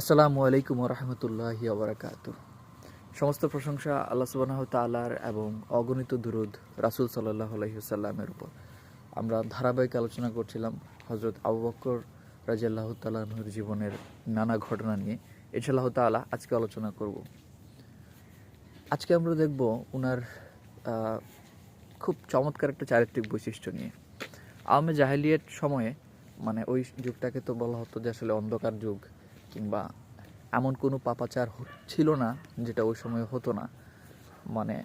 আসসালামু আলাইকুম রহমতুল্লাহি আবরাকাত সমস্ত প্রশংসা আল্লাহ সুবাহ তালার এবং অগণিত দুরুদ রাসুল সাল্লাহ আলহিসাল্লামের উপর। আমরা ধারাবাহিক আলোচনা করছিলাম হজরত আবু বক্কর রাজিয়াল্লাহ তালাহুর জীবনের নানা ঘটনা নিয়ে। ইনশাল্লাহ তালা আজকে আলোচনা করব। আজকে আমরা দেখব ওনার খুব চমৎকার একটা চারিত্রিক বৈশিষ্ট্য নিয়ে। আওয়ামে জাহেলিয়েট সময়ে মানে ওই যুগটাকে তো বলা হতো যে আসলে অন্ধকার যুগ। কিংবা এমন কোনো পাপাচার ছিল না, যেটা ওই সময় হতো না। মানে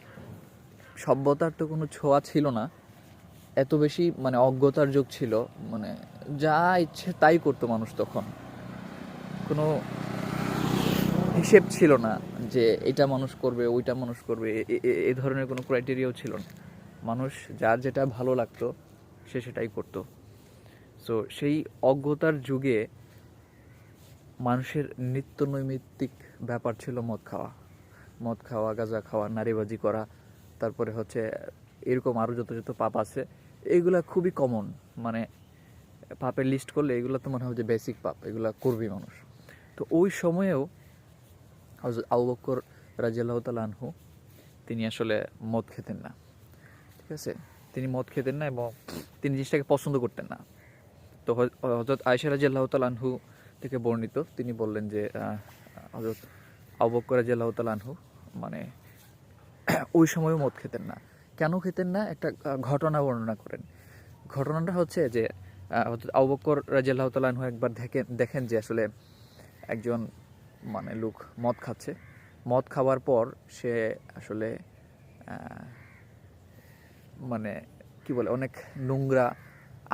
সভ্যতার তো কোনো ছোঁয়া ছিল না। এত বেশি মানে অজ্ঞতার যুগ ছিল। মানে যা ইচ্ছে তাই করতো মানুষ তখন। কোনো হিসেব ছিল না যে এটা মানুষ করবে, ওইটা মানুষ করবে, এ- ধরনের কোনো ক্রাইটেরিয়াও ছিল না। মানুষ যার যেটা ভালো লাগতো, সে সেটাই করতো। সো সেই অজ্ঞতার যুগে মানুষের নিত্য নৈমিত্তিক ব্যাপার ছিল মদ খাওয়া। মদ খাওয়া, গাঁজা খাওয়া, নারীবাজি করা, তারপরে হচ্ছে এরকম আরও যত যত পাপ আছে, এগুলা খুবই কমন মানে পাপের লিস্ট করলে এগুলো তো মনে হয় যে বেসিক পাপ, এগুলো করবেই মানুষ। তো ওই সময়েও হযরত আবু বকর রাজিয়াল্লাহ আনহু, তিনি আসলে মদ খেতেন না। ঠিক আছে? তিনি মদ খেতেন না এবং তিনি জিনিসটাকে পছন্দ করতেন না। তো হজ- হজরত আয়সা রাজিয়াল্লাহ আনহু থেকে বর্ণিত। তিনি বললেন যে হজরত আবক্কর রাজিয়াল্লাহ আনহু মানে ওই সময়ও মদ খেতেন না। কেন খেতেন না? একটা ঘটনা বর্ণনা করেন। ঘটনাটা হচ্ছে যে হজরত আবক্কর রাজিয়াল্লাহ একবার দেখেন দেখেন যে আসলে একজন মানে লোক মদ খাচ্ছে। মদ খাওয়ার পর সে আসলে মানে কি বলে, অনেক নোংরা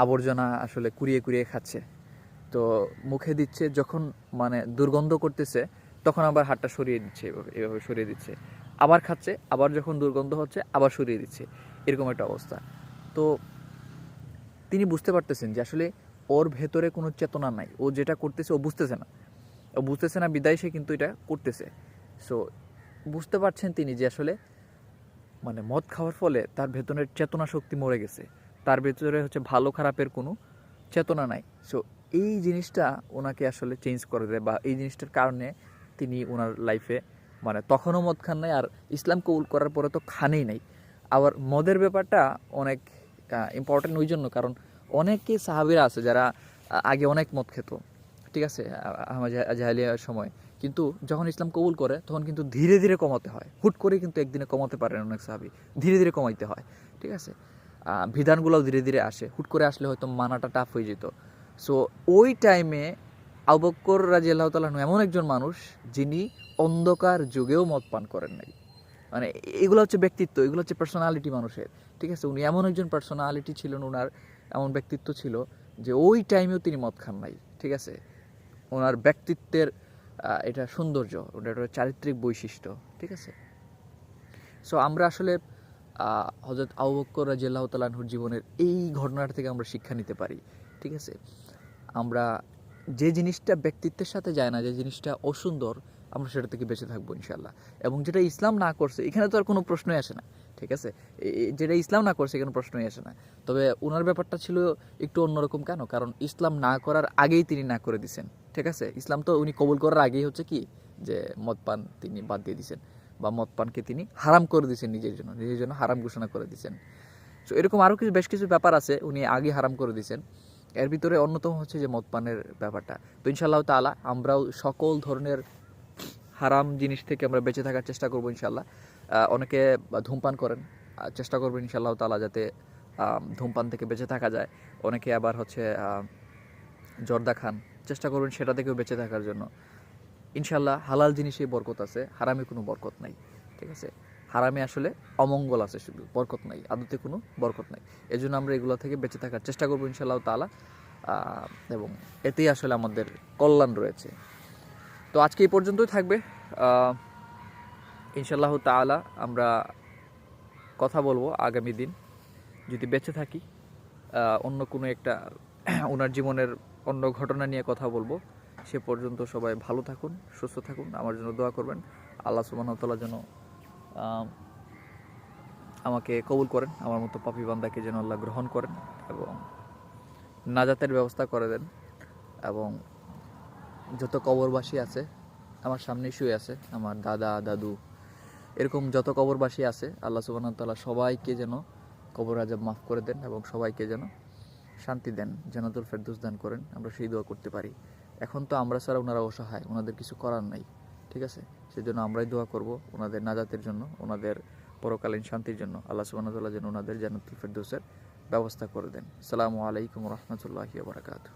আবর্জনা আসলে কুড়িয়ে কুড়িয়ে খাচ্ছে। তো মুখে দিচ্ছে, যখন মানে দুর্গন্ধ করতেছে, তখন আবার হাতটা সরিয়ে দিচ্ছে, এভাবে এভাবে সরিয়ে দিচ্ছে। আবার খাচ্ছে, আবার যখন দুর্গন্ধ হচ্ছে, আবার সরিয়ে দিচ্ছে। এরকম একটা অবস্থা। তো তিনি বুঝতে পারতেছেন যে আসলে ওর ভেতরে কোনো চেতনা নাই। ও যেটা করতেছে, ও বুঝতেছে না। ও বুঝতেছে না বিদায়, সে কিন্তু এটা করতেছে। সো বুঝতে পারছেন তিনি যে আসলে মানে মদ খাওয়ার ফলে তার ভেতরের চেতনা শক্তি মরে গেছে। তার ভেতরে হচ্ছে ভালো খারাপের কোনো চেতনা নাই। সো এই জিনিসটা ওনাকে আসলে চেঞ্জ করে দেয় বা এই জিনিসটার কারণে তিনি ওনার লাইফে মানে তখনও মদ খান নাই আর ইসলাম কবুল করার পরে তো খানেই নাই। আবার মদের ব্যাপারটা অনেক ইম্পর্টেন্ট ওই জন্য কারণ অনেকে সাহাবিরা আছে যারা আগে অনেক মদ খেত, ঠিক আছে জাহালিয়ার সময়। কিন্তু যখন ইসলাম কবুল করে তখন কিন্তু ধীরে ধীরে কমাতে হয়। হুট করে কিন্তু একদিনে কমাতে পারেন অনেক সাহাবি। ধীরে ধীরে কমাইতে হয়, ঠিক আছে। বিধানগুলোও ধীরে ধীরে আসে। হুট করে আসলে হয়তো মানাটা টাফ হয়ে যেত। সো ওই টাইমে আবক্কর রাজি আল্লাহ এমন একজন মানুষ যিনি অন্ধকার যুগেও মদ পান করেন নাই। মানে এগুলো হচ্ছে ব্যক্তিত্ব, এগুলো হচ্ছে পার্সোনালিটি মানুষের, ঠিক আছে? উনি এমন একজন পার্সোনালিটি ছিলেন ওনার এমন ব্যক্তিত্ব ছিল যে ওই টাইমেও তিনি মদ খান নাই, ঠিক আছে? ওনার ব্যক্তিত্বের এটা সৌন্দর্য ওটা চারিত্রিক বৈশিষ্ট্য, ঠিক আছে? সো আমরা আসলে হজরত আবু বক্কর রাজিয়াল্লাহ তালাহুর জীবনের এই ঘটনাটা থেকে আমরা শিক্ষা নিতে পারি, ঠিক আছে? আমরা যে জিনিসটা ব্যক্তিত্বের সাথে যায় না, যে জিনিসটা অসুন্দর, আমরা সেটা থেকে বেঁচে থাকব ইনশাল্লাহ এবং যেটা ইসলাম না করছে, এখানে তো আর কোনো প্রশ্নই আসে না, ঠিক আছে? যেটা ইসলাম না করছে, এখানে প্রশ্নই আসে না। তবে ওনার ব্যাপারটা ছিল একটু অন্যরকম কেন? কারণ ইসলাম না করার আগেই তিনি না করে দিছেন, ঠিক আছে? ইসলাম তো উনি কবুল করার আগেই হচ্ছে কি? যে মদ পান তিনি বাদ দিয়ে দিছেন। বা মদ পানকে তিনি হারাম করে দিয়েছেন নিজের জন্য নিজের জন্য হারাম ঘোষণা করে দিয়েছেন। সো এরকম আরও কিছু, বেশ কিছু ব্যাপার আছে, উনি আগে হারাম করে দিয়েছেন। এর ভিতরে অন্যতম হচ্ছে যে মদ পানের ব্যাপারটা। তো ইনশাআল্লাহ তালা আমরাও সকল ধরনের হারাম জিনিস থেকে আমরা বেঁচে থাকার চেষ্টা করব ইনশাল্লাহ অনেকে ধূমপান করেন চেষ্টা করবেন ইনশাল্লাহ তালা যাতে ধূমপান থেকে বেঁচে থাকা যায়। অনেকে আবার হচ্ছে জর্দা খান, চেষ্টা করবেন সেটা থেকেও বেঁচে থাকার জন্য। ইনশাল্লাহ হালাল জিনিসে বরকত আছে, হারামে কোনো বরকত নাই, ঠিক আছে? হারামে আসলে অমঙ্গল আছে শুধু, বরকত নাই, আদতে কোনো বরকত নাই। এই জন্য আমরা এগুলো থেকে বেঁচে থাকার চেষ্টা করব ইনশাল্লাহ তালা এবং এতেই আসলে আমাদের কল্যাণ রয়েছে। তো আজকে এই পর্যন্তই থাকবে ইনশাল্লাহ তাআলা আমরা কথা বলব আগামী দিন, যদি বেঁচে থাকি অন্য কোনো একটা ওনার জীবনের অন্য ঘটনা নিয়ে কথা বলব। সে পর্যন্ত সবাই ভালো থাকুন, সুস্থ থাকুন, আমার জন্য দোয়া করবেন। আল্লাহ সুবাহতাল্লাহ যেন আমাকে কবুল করেন, আমার মতো পাপি বান্দাকে যেন আল্লাহ গ্রহণ করেন এবং নাজাতের ব্যবস্থা করে দেন এবং যত কবরবাসী আছে, আমার সামনেই শুয়ে আছে, আমার দাদা, দাদু, এরকম যত কবরবাসী আছে, আল্লাহ সুবাহ তাল্লাহ সবাইকে যেন কবর আজাব মাফ করে দেন এবং সবাইকে যেন শান্তি দেন জানাতুল ফেরদুস দান করেন। আমরা সেই দোয়া করতে পারি। এখন তো আমরা ছাড়া ওনারা অসহায়, ওনাদের কিছু করার নাই, ঠিক আছে? সেজন্য আমরাই দোয়া করব ওনাদের নাজাতের জন্য, ওনাদের পরকালীন শান্তির জন্য। আল্লাহ সুবাহতাল্লাহ যেন ওনাদের জানাতুল দোষের ব্যবস্থা করে দেন। সালামু আলাইকুম রহমতুল্লাহি বারাকাতু